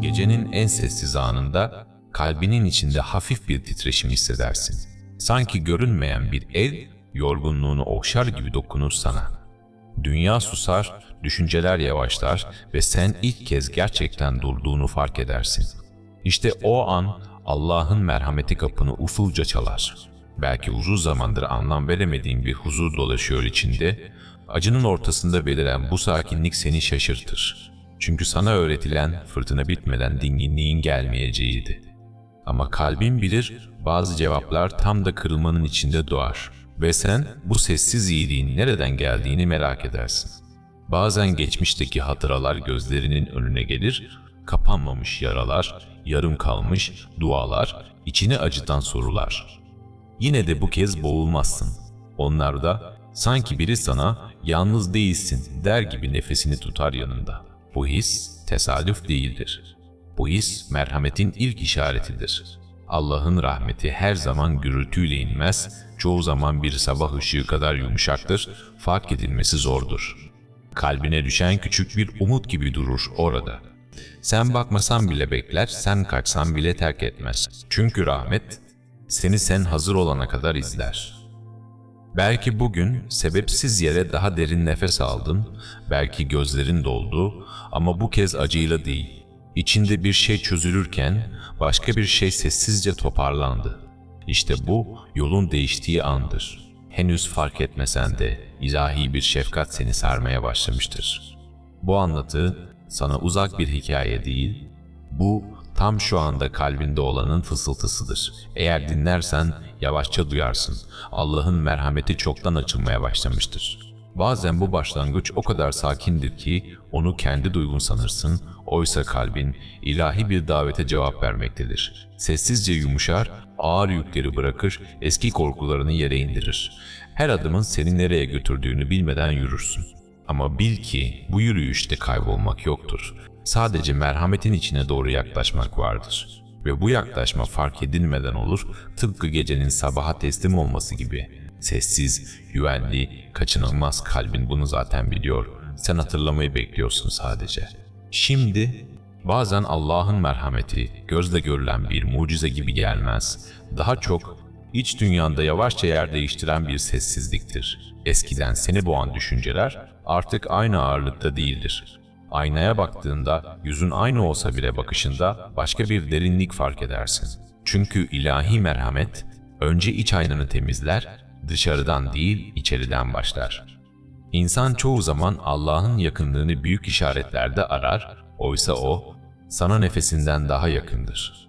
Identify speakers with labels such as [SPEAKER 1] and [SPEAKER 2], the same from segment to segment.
[SPEAKER 1] Gecenin en sessiz anında kalbinin içinde hafif bir titreşim hissedersin. Sanki görünmeyen bir el yorgunluğunu okşar gibi dokunur sana. Dünya susar, düşünceler yavaşlar ve sen ilk kez gerçekten durduğunu fark edersin. İşte o an Allah'ın merhameti kapını usulca çalar. Belki uzun zamandır anlam veremediğin bir huzur dolaşıyor içinde, acının ortasında beliren bu sakinlik seni şaşırtır. Çünkü sana öğretilen fırtına bitmeden dinginliğin gelmeyeceğiydi. Ama kalbin bilir bazı cevaplar tam da kırılmanın içinde doğar. Ve sen bu sessiz iyiliğin nereden geldiğini merak edersin. Bazen geçmişteki hatıralar gözlerinin önüne gelir, kapanmamış yaralar, yarım kalmış dualar, içini acıtan sorular. Yine de bu kez boğulmazsın. Onlarda sanki biri sana yalnız değilsin der gibi nefesini tutar yanında. Bu his tesadüf değildir. Bu his merhametin ilk işaretidir. Allah'ın rahmeti her zaman gürültüyle inmez, çoğu zaman bir sabah ışığı kadar yumuşaktır, fark edilmesi zordur. Kalbine düşen küçük bir umut gibi durur orada. Sen bakmasan bile bekler, sen kaçsan bile terk etmez. Çünkü rahmet seni sen hazır olana kadar izler. Belki bugün sebepsiz yere daha derin nefes aldın, belki gözlerin doldu ama bu kez acıyla değil. İçinde bir şey çözülürken başka bir şey sessizce toparlandı. İşte bu yolun değiştiği andır. Henüz fark etmesen de ilahi bir şefkat seni sarmaya başlamıştır. Bu anlatı sana uzak bir hikaye değil, bu tam şu anda kalbinde olanın fısıltısıdır. Eğer dinlersen yavaşça duyarsın. Allah'ın merhameti çoktan açılmaya başlamıştır. Bazen bu başlangıç o kadar sakindir ki onu kendi duygun sanırsın, oysa kalbin ilahi bir davete cevap vermektedir. Sessizce yumuşar, ağır yükleri bırakır, eski korkularını yere indirir. Her adımın seni nereye götürdüğünü bilmeden yürürsün. Ama bil ki bu yürüyüşte kaybolmak yoktur. Sadece merhametin içine doğru yaklaşmak vardır. Ve bu yaklaşma fark edilmeden olur, tıpkı gecenin sabaha teslim olması gibi. Sessiz, güvenli, kaçınılmaz kalbin bunu zaten biliyor. Sen hatırlamayı bekliyorsun sadece. Şimdi bazen Allah'ın merhameti gözle görülen bir mucize gibi gelmez. Daha çok iç dünyanda yavaşça yer değiştiren bir sessizliktir. Eskiden seni boğan düşünceler artık aynı ağırlıkta değildir. Aynaya baktığında yüzün aynı olsa bile bakışında başka bir derinlik fark edersin. Çünkü ilahi merhamet önce iç aynanı temizler, dışarıdan değil içeriden başlar. İnsan çoğu zaman Allah'ın yakınlığını büyük işaretlerde arar, oysa o sana nefesinden daha yakındır.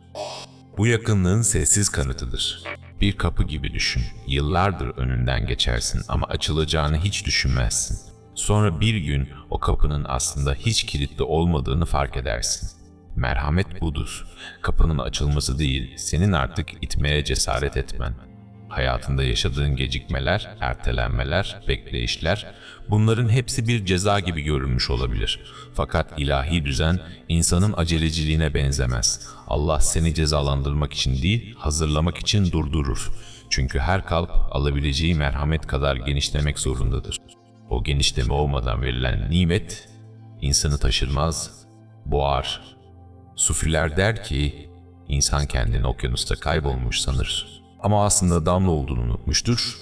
[SPEAKER 1] Bu yakınlığın sessiz kanıtıdır. Bir kapı gibi düşün. Yıllardır önünden geçersin ama açılacağını hiç düşünmezsin. Sonra bir gün o kapının aslında hiç kilitli olmadığını fark edersin. Merhamet budur. Kapının açılması değil, senin artık itmeye cesaret etmen. Hayatında yaşadığın gecikmeler, ertelenmeler, bekleyişler, bunların hepsi bir ceza gibi görülmüş olabilir. Fakat ilahi düzen insanın aceleciliğine benzemez. Allah seni cezalandırmak için değil, hazırlamak için durdurur. Çünkü her kalp alabileceği merhamet kadar genişlemek zorundadır. O genişleme olmadan verilen nimet insanı taşırmaz, boğar. Sufiler der ki, insan kendini okyanusta kaybolmuş sanır. Ama aslında damla olduğunu unutmuştur.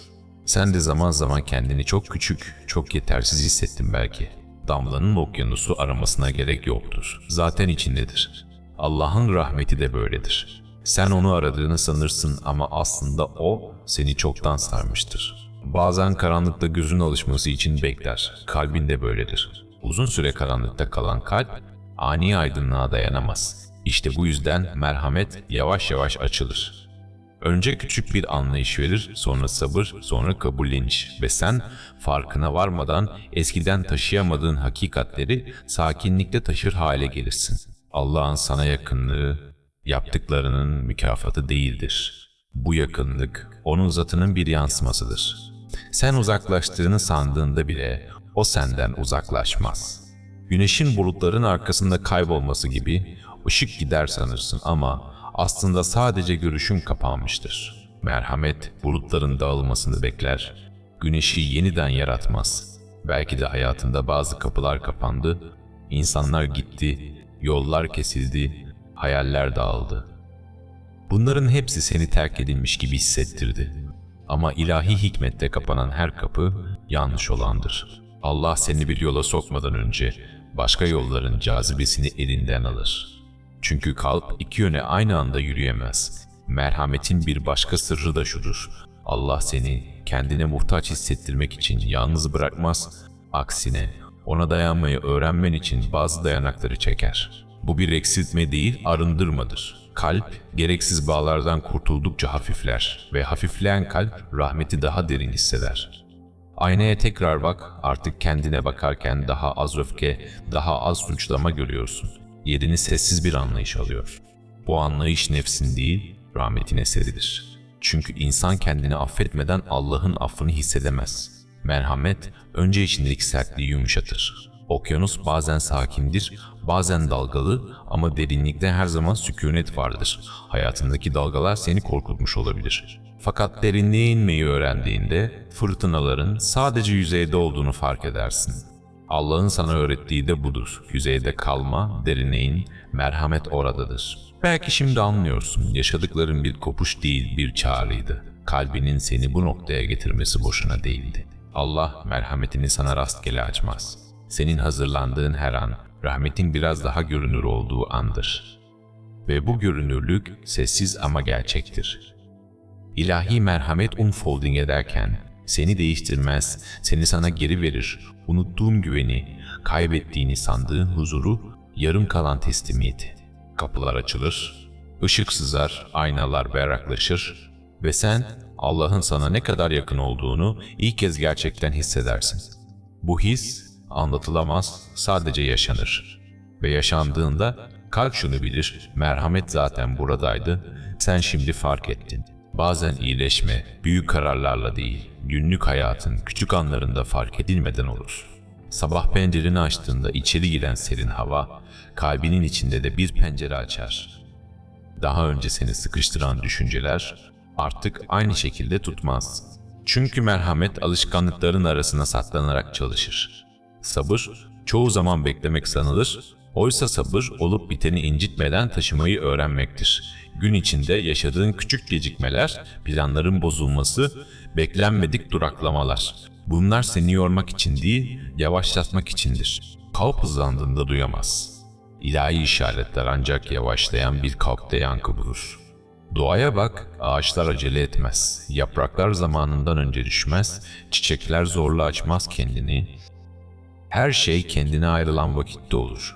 [SPEAKER 1] Sen de zaman zaman kendini çok küçük, çok yetersiz hissettin belki. Damlanın okyanusu aramasına gerek yoktur. Zaten içindedir. Allah'ın rahmeti de böyledir. Sen onu aradığını sanırsın ama aslında o seni çoktan sarmıştır. Bazen karanlıkta gözün alışması için bekler. Kalbin de böyledir. Uzun süre karanlıkta kalan kalp ani aydınlığa dayanamaz. İşte bu yüzden merhamet yavaş yavaş açılır. Önce küçük bir anlayış verir, sonra sabır, sonra kabulleniş ve sen farkına varmadan eskiden taşıyamadığın hakikatleri sakinlikle taşır hale gelirsin. Allah'ın sana yakınlığı yaptıklarının mükafatı değildir. Bu yakınlık onun zatının bir yansımasıdır. Sen uzaklaştığını sandığında bile o senden uzaklaşmaz. Güneşin bulutların arkasında kaybolması gibi ışık gider sanırsın ama aslında sadece görüşün kapanmıştır. Merhamet bulutların dağılmasını bekler, güneşi yeniden yaratmaz. Belki de hayatında bazı kapılar kapandı, insanlar gitti, yollar kesildi, hayaller dağıldı. Bunların hepsi seni terk edilmiş gibi hissettirdi. Ama ilahi hikmette kapanan her kapı yanlış olandır. Allah seni bir yola sokmadan önce başka yolların cazibesini elinden alır. Çünkü kalp iki yöne aynı anda yürüyemez. Merhametin bir başka sırrı da şudur. Allah seni kendine muhtaç hissettirmek için yalnız bırakmaz, aksine ona dayanmayı öğrenmen için bazı dayanakları çeker. Bu bir eksiltme değil, arındırmadır. Kalp, gereksiz bağlardan kurtuldukça hafifler ve hafifleyen kalp rahmeti daha derin hisseder. Aynaya tekrar bak, artık kendine bakarken daha az öfke, daha az suçlama görüyorsun. Yerini sessiz bir anlayış alıyor. Bu anlayış nefsin değil, rahmetin eseridir. Çünkü insan kendini affetmeden Allah'ın affını hissedemez. Merhamet, önce içindeki sertliği yumuşatır. Okyanus bazen sakindir, bazen dalgalı ama derinlikte her zaman sükunet vardır. Hayatındaki dalgalar seni korkutmuş olabilir. Fakat derinliğe inmeyi öğrendiğinde fırtınaların sadece yüzeyde olduğunu fark edersin. Allah'ın sana öğrettiği de budur. Yüzeyde kalma, derine in, merhamet oradadır. Belki şimdi anlıyorsun, yaşadıkların bir kopuş değil bir çağrıydı. Kalbinin seni bu noktaya getirmesi boşuna değildi. Allah merhametini sana rastgele açmaz. Senin hazırlandığın her an, rahmetin biraz daha görünür olduğu andır. Ve bu görünürlük sessiz ama gerçektir. İlahi merhamet unfolding ederken seni değiştirmez, seni sana geri verir. Unuttuğun güveni, kaybettiğini sandığın huzuru, yarım kalan teslimiyeti. Kapılar açılır, ışık sızar, aynalar berraklaşır ve sen Allah'ın sana ne kadar yakın olduğunu ilk kez gerçekten hissedersin. Bu his anlatılamaz, sadece yaşanır. Ve yaşandığında kalp şunu bilir, merhamet zaten buradaydı, sen şimdi fark ettin. Bazen iyileşme, büyük kararlarla değil, günlük hayatın küçük anlarında fark edilmeden olur. Sabah pencereni açtığında içeri giren serin hava, kalbinin içinde de bir pencere açar. Daha önce seni sıkıştıran düşünceler artık aynı şekilde tutmaz. Çünkü merhamet alışkanlıkların arasına saklanarak çalışır. Sabır çoğu zaman beklemek sanılır, oysa sabır olup biteni incitmeden taşımayı öğrenmektir. Gün içinde yaşadığın küçük gecikmeler, planların bozulması, beklenmedik duraklamalar. Bunlar seni yormak için değil, yavaşlatmak içindir. Kalp hızlandığında duyamaz. İlahi işaretler ancak yavaşlayan bir kalpte yankı bulur. Doğaya bak, ağaçlar acele etmez. Yapraklar zamanından önce düşmez, çiçekler zorla açmaz kendini. Her şey kendine ayrılan vakitte olur.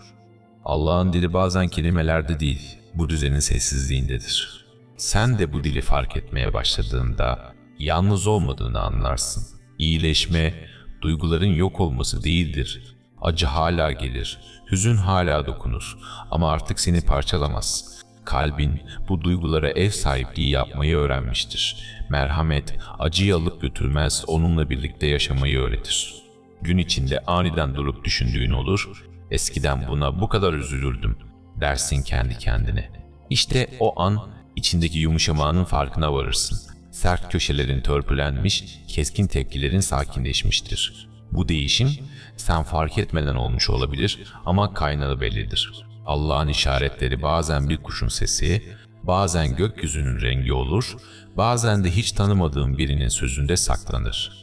[SPEAKER 1] Allah'ın dili bazen kelimelerde değil, bu düzenin sessizliğindedir. Sen de bu dili fark etmeye başladığında yalnız olmadığını anlarsın. İyileşme, duyguların yok olması değildir. Acı hala gelir, hüzün hala dokunur ama artık seni parçalamaz. Kalbin bu duygulara ev sahipliği yapmayı öğrenmiştir. Merhamet, acıyı alıp götürmez, onunla birlikte yaşamayı öğretir. Gün içinde aniden durup düşündüğün olur, eskiden buna bu kadar üzülürdüm dersin kendi kendine. İşte o an içindeki yumuşamanın farkına varırsın. Sert köşelerin törpülenmiş, keskin tepkilerin sakinleşmiştir. Bu değişim sen fark etmeden olmuş olabilir ama kaynağı bellidir. Allah'ın işaretleri bazen bir kuşun sesi, bazen gökyüzünün rengi olur, bazen de hiç tanımadığın birinin sözünde saklanır.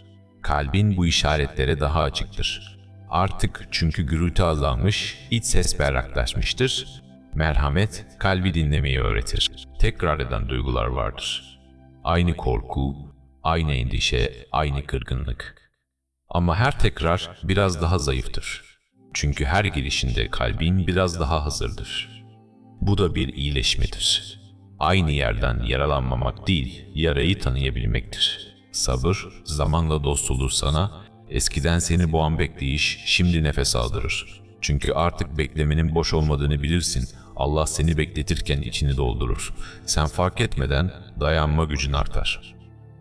[SPEAKER 1] Kalbin bu işaretlere daha açıktır. Artık çünkü gürültü azalmış, iç ses berraklaşmıştır. Merhamet kalbi dinlemeyi öğretir. Tekrar eden duygular vardır. Aynı korku, aynı endişe, aynı kırgınlık. Ama her tekrar biraz daha zayıftır. Çünkü her gelişinde kalbin biraz daha hazırdır. Bu da bir iyileşmedir. Aynı yerden yaralanmamak değil, yarayı tanıyabilmektir. Sabır, zamanla dost olur sana, eskiden seni boğan bekleyiş, şimdi nefes aldırır. Çünkü artık beklemenin boş olmadığını bilirsin. Allah seni bekletirken içini doldurur. Sen fark etmeden dayanma gücün artar.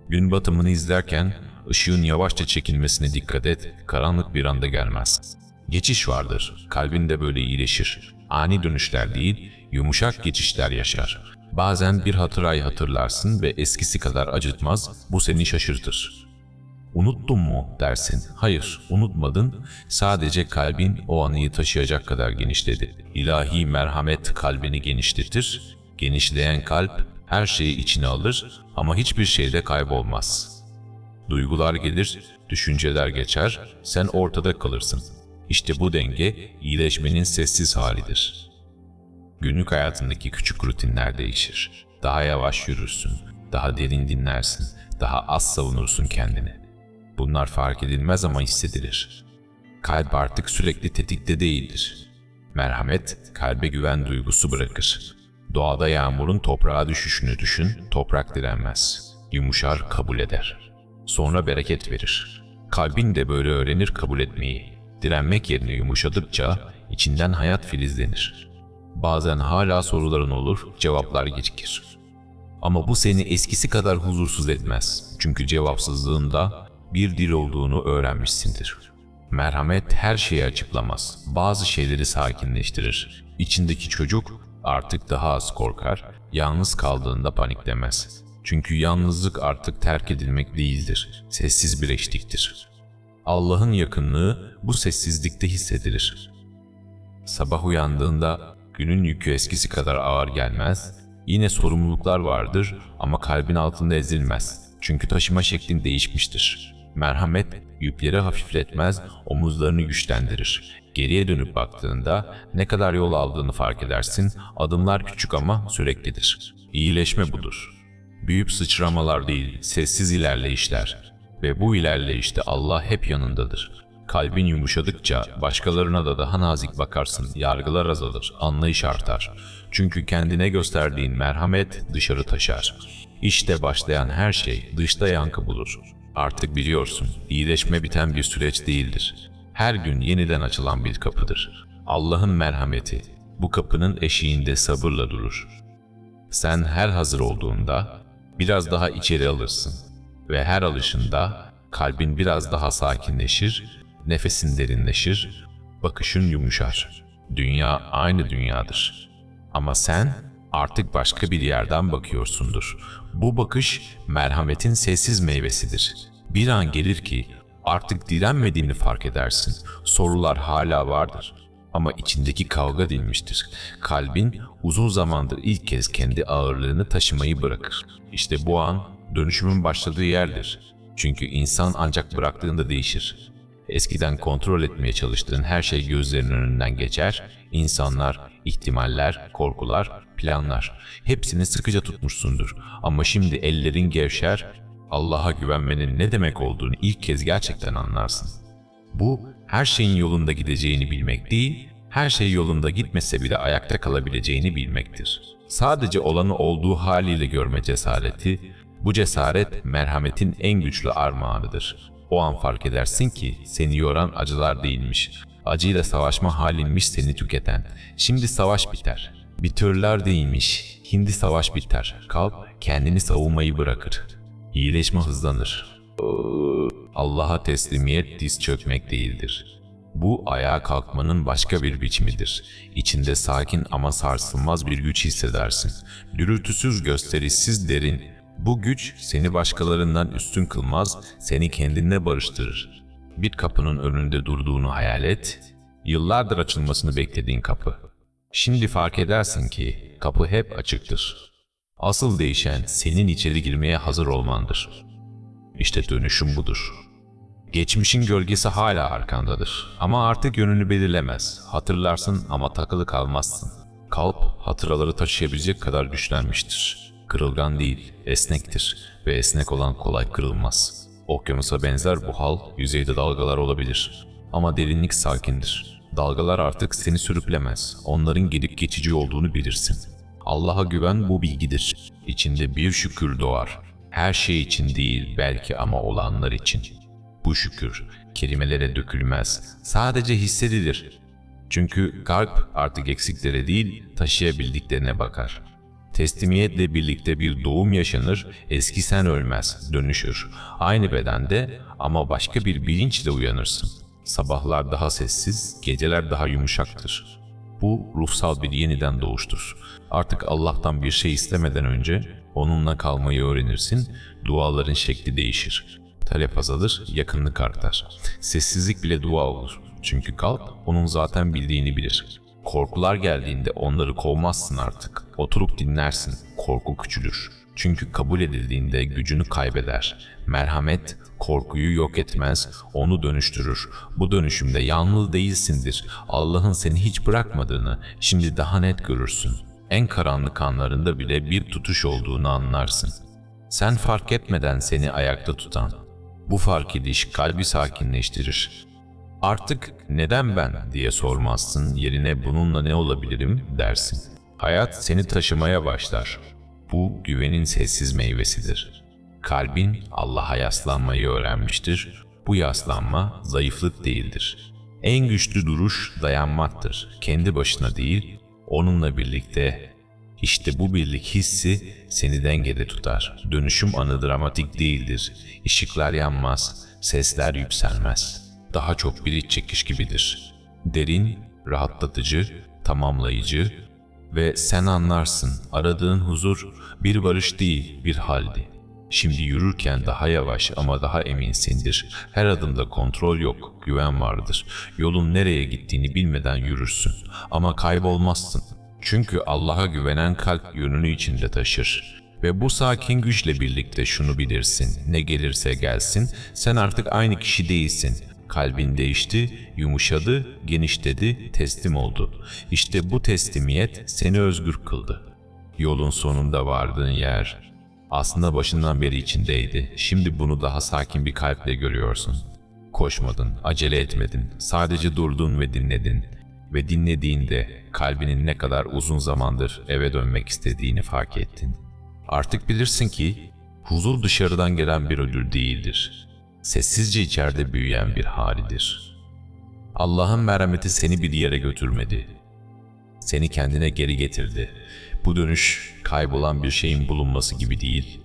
[SPEAKER 1] Gün batımını izlerken ışığın yavaşça çekilmesine dikkat et, karanlık bir anda gelmez. Geçiş vardır, kalbin de böyle iyileşir. Ani dönüşler değil, yumuşak geçişler yaşar. Bazen bir hatırayı hatırlarsın ve eskisi kadar acıtmaz, bu seni şaşırtır. Unuttun mu dersin. Hayır, unutmadın. Sadece kalbin o anıyı taşıyacak kadar genişledi. İlahi merhamet kalbini genişletir. Genişleyen kalp her şeyi içine alır ama hiçbir şeyde kaybolmaz. Duygular gelir, düşünceler geçer, sen ortada kalırsın. İşte bu denge iyileşmenin sessiz halidir. Günlük hayatındaki küçük rutinler değişir. Daha yavaş yürürsün, daha derin dinlersin, daha az savunursun kendini. Bunlar fark edilmez ama hissedilir. Kalp artık sürekli tetikte değildir. Merhamet, kalbe güven duygusu bırakır. Doğada yağmurun toprağa düşüşünü düşün, toprak direnmez. Yumuşar, kabul eder. Sonra bereket verir. Kalbin de böyle öğrenir kabul etmeyi. Direnmek yerine yumuşadıkça içinden hayat filizlenir. Bazen hala soruların olur, cevaplar gecikir. Ama bu seni eskisi kadar huzursuz etmez. Çünkü cevapsızlığında bir dil olduğunu öğrenmişsindir. Merhamet her şeyi açıklamaz. Bazı şeyleri sakinleştirir. İçindeki çocuk artık daha az korkar, yalnız kaldığında paniklemez. Çünkü yalnızlık artık terk edilmek değildir, sessiz bir eşliktir. Allah'ın yakınlığı bu sessizlikte hissedilir. Sabah uyandığında günün yükü eskisi kadar ağır gelmez, yine sorumluluklar vardır ama kalbin altında ezilmez. Çünkü taşıma şeklin değişmiştir. Merhamet yükleri hafifletmez, omuzlarını güçlendirir. Geriye dönüp baktığında ne kadar yol aldığını fark edersin, adımlar küçük ama süreklidir. İyileşme budur. Büyük sıçramalar değil, sessiz ilerleyişler. Ve bu ilerleyişte Allah hep yanındadır. Kalbin yumuşadıkça başkalarına da daha nazik bakarsın, yargılar azalır, anlayış artar. Çünkü kendine gösterdiğin merhamet dışarı taşar. İşte başlayan her şey dışta yankı bulur. Artık biliyorsun, iyileşme biten bir süreç değildir. Her gün yeniden açılan bir kapıdır. Allah'ın merhameti bu kapının eşiğinde sabırla durur. Sen her hazır olduğunda biraz daha içeri alırsın ve her alışında kalbin biraz daha sakinleşir, nefesin derinleşir, bakışın yumuşar. Dünya aynı dünyadır. Ama sen artık başka bir yerden bakıyorsundur. Bu bakış merhametin sessiz meyvesidir. Bir an gelir ki artık direnmediğini fark edersin. Sorular hala vardır ama içindeki kavga dinmiştir. Kalbin uzun zamandır ilk kez kendi ağırlığını taşımayı bırakır. İşte bu an dönüşümün başladığı yerdir. Çünkü insan ancak bıraktığında değişir. Eskiden kontrol etmeye çalıştığın her şey gözlerinin önünden geçer. İnsanlar, ihtimaller, korkular, planlar. Hepsini sıkıca tutmuşsundur. Ama şimdi ellerin gevşer, Allah'a güvenmenin ne demek olduğunu ilk kez gerçekten anlarsın. Bu her şeyin yolunda gideceğini bilmek değil, her şey yolunda gitmese bile ayakta kalabileceğini bilmektir. Sadece olanı olduğu haliyle görme cesareti, bu cesaret merhametin en güçlü armağanıdır. O an fark edersin ki seni yoran acılar değilmiş. Acıyla savaşma halinmiş seni tüketen. Şimdi savaş biter. Bitörler değilmiş. Hindi savaş biter. Kalp kendini savunmayı bırakır. İyileşme hızlanır. Allah'a teslimiyet diz çökmek değildir. Bu ayağa kalkmanın başka bir biçimidir. İçinde sakin ama sarsılmaz bir güç hissedersin. Gürültüsüz, gösterişsiz, derin. Bu güç seni başkalarından üstün kılmaz, seni kendinle barıştırır. Bir kapının önünde durduğunu hayal et, yıllardır açılmasını beklediğin kapı. Şimdi fark edersin ki kapı hep açıktır. Asıl değişen senin içeri girmeye hazır olmandır. İşte dönüşüm budur. Geçmişin gölgesi hala arkandadır. Ama artık yönünü belirlemez. Hatırlarsın ama takılı kalmazsın. Kalp hatıraları taşıyabilecek kadar güçlenmiştir. Kırılgan değil, esnektir ve esnek olan kolay kırılmaz. Okyanusa benzer bu hal yüzeyde dalgalar olabilir. Ama derinlik sakindir. Dalgalar artık seni sürüklemez. Onların gelip geçici olduğunu bilirsin. Allah'a güven bu bilgidir. İçinde bir şükür doğar. Her şey için değil belki ama olanlar için. Bu şükür kelimelere dökülmez. Sadece hissedilir. Çünkü kalp artık eksiklere değil taşıyabildiklerine bakar. Teslimiyetle birlikte bir doğum yaşanır, eski sen ölmez, dönüşür. Aynı bedende ama başka bir bilinçle uyanırsın. Sabahlar daha sessiz, geceler daha yumuşaktır. Bu ruhsal bir yeniden doğuştur. Artık Allah'tan bir şey istemeden önce onunla kalmayı öğrenirsin, duaların şekli değişir. Talep azalır, yakınlık artar. Sessizlik bile dua olur. Çünkü kalp onun zaten bildiğini bilir. Korkular geldiğinde onları kovmazsın artık. Oturup dinlersin. Korku küçülür. Çünkü kabul edildiğinde gücünü kaybeder. Merhamet korkuyu yok etmez, onu dönüştürür. Bu dönüşümde yalnız değilsindir. Allah'ın seni hiç bırakmadığını şimdi daha net görürsün. En karanlık anlarında bile bir tutuş olduğunu anlarsın. Sen fark etmeden seni ayakta tutan. Bu fark ediş kalbi sakinleştirir. Artık neden ben diye sormazsın, yerine bununla ne olabilirim dersin. Hayat seni taşımaya başlar. Bu güvenin sessiz meyvesidir. Kalbin Allah'a yaslanmayı öğrenmiştir. Bu yaslanma zayıflık değildir. En güçlü duruş dayanmaktır. Kendi başına değil, onunla birlikte. İşte bu birlik hissi seni dengede tutar. Dönüşüm anı dramatik değildir. Işıklar yanmaz, sesler yükselmez. Daha çok bir iç çekiş gibidir. Derin, rahatlatıcı, tamamlayıcı ve sen anlarsın aradığın huzur bir barış değil bir haldi. Şimdi yürürken daha yavaş ama daha eminsindir. Her adımda kontrol yok, güven vardır. Yolun nereye gittiğini bilmeden yürürsün ama kaybolmazsın. Çünkü Allah'a güvenen kalp yönünü içinde taşır. Ve bu sakin güçle birlikte şunu bilirsin. Ne gelirse gelsin, sen artık aynı kişi değilsin. Kalbin değişti, yumuşadı, genişledi, teslim oldu. İşte bu teslimiyet seni özgür kıldı. Yolun sonunda vardığın yer aslında başından beri içindeydi. Şimdi bunu daha sakin bir kalple görüyorsun. Koşmadın, acele etmedin. Sadece durdun ve dinledin. Ve dinlediğinde kalbinin ne kadar uzun zamandır eve dönmek istediğini fark ettin. Artık bilirsin ki huzur dışarıdan gelen bir ödül değildir. Sessizce içeride büyüyen bir halidir. Allah'ın merhameti seni bir yere götürmedi. Seni kendine geri getirdi. Bu dönüş kaybolan bir şeyin bulunması gibi değil,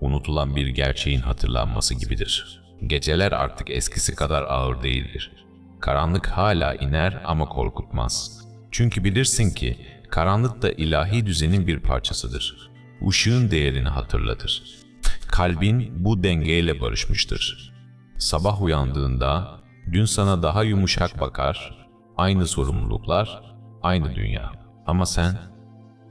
[SPEAKER 1] unutulan bir gerçeğin hatırlanması gibidir. Geceler artık eskisi kadar ağır değildir. Karanlık hala iner ama korkutmaz. Çünkü bilirsin ki karanlık da ilahi düzenin bir parçasıdır. Işığın değerini hatırlatır. Kalbin bu dengeyle barışmıştır. Sabah uyandığında dün sana daha yumuşak bakar, aynı sorumluluklar, aynı dünya. Ama sen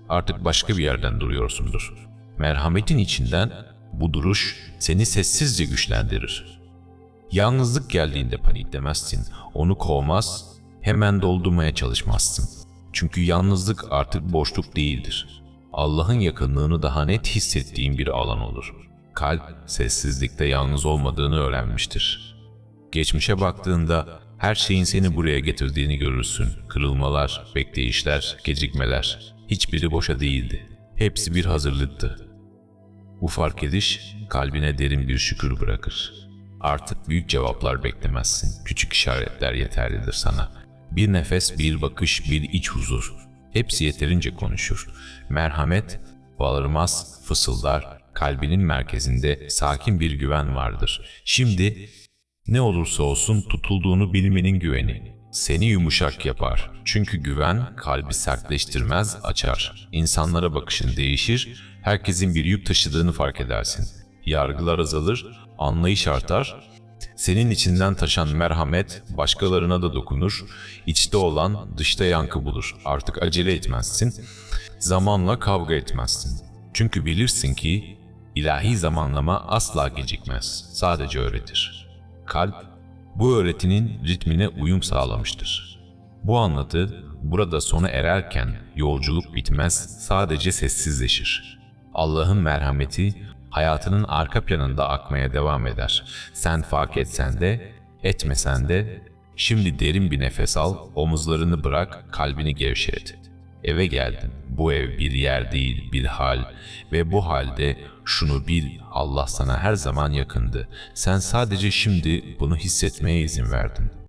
[SPEAKER 1] artık başka bir yerden duruyorsundur. Merhametin içinden bu duruş seni sessizce güçlendirir. Yalnızlık geldiğinde paniklemezsin, onu kovmaz, hemen doldurmaya çalışmazsın. Çünkü yalnızlık artık boşluk değildir. Allah'ın yakınlığını daha net hissettiğin bir alan olur. Kalp sessizlikte yalnız olmadığını öğrenmiştir. Geçmişe baktığında her şeyin seni buraya getirdiğini görürsün. Kırılmalar, bekleyişler, gecikmeler. Hiçbiri boşa değildi. Hepsi bir hazırlıktı. Bu fark ediş kalbine derin bir şükür bırakır. Artık büyük cevaplar beklemezsin. Küçük işaretler yeterlidir sana. Bir nefes, bir bakış, bir iç huzur. Hepsi yeterince konuşur. Merhamet, bağırmaz, fısıldar, kalbinin merkezinde sakin bir güven vardır. Şimdi ne olursa olsun tutulduğunu bilmenin güveni. Seni yumuşak yapar. Çünkü güven kalbi sertleştirmez, açar. İnsanlara bakışın değişir, herkesin bir yük taşıdığını fark edersin. Yargılar azalır, anlayış artar. Senin içinden taşan merhamet başkalarına da dokunur. İçte olan dışta yankı bulur. Artık acele etmezsin. Zamanla kavga etmezsin. Çünkü bilirsin ki ilahi zamanlama asla gecikmez. Sadece öğretir. Kalp bu öğretinin ritmine uyum sağlamıştır. Bu anlatı burada sona ererken yolculuk bitmez, sadece sessizleşir. Allah'ın merhameti hayatının arka planında akmaya devam eder. Sen fark etsen de, etmesen de şimdi derin bir nefes al, omuzlarını bırak, kalbini gevşet. Eve geldin. Bu ev bir yer değil, bir hal ve bu halde şunu bil, Allah sana her zaman yakındı. Sen sadece şimdi bunu hissetmeye izin verdin.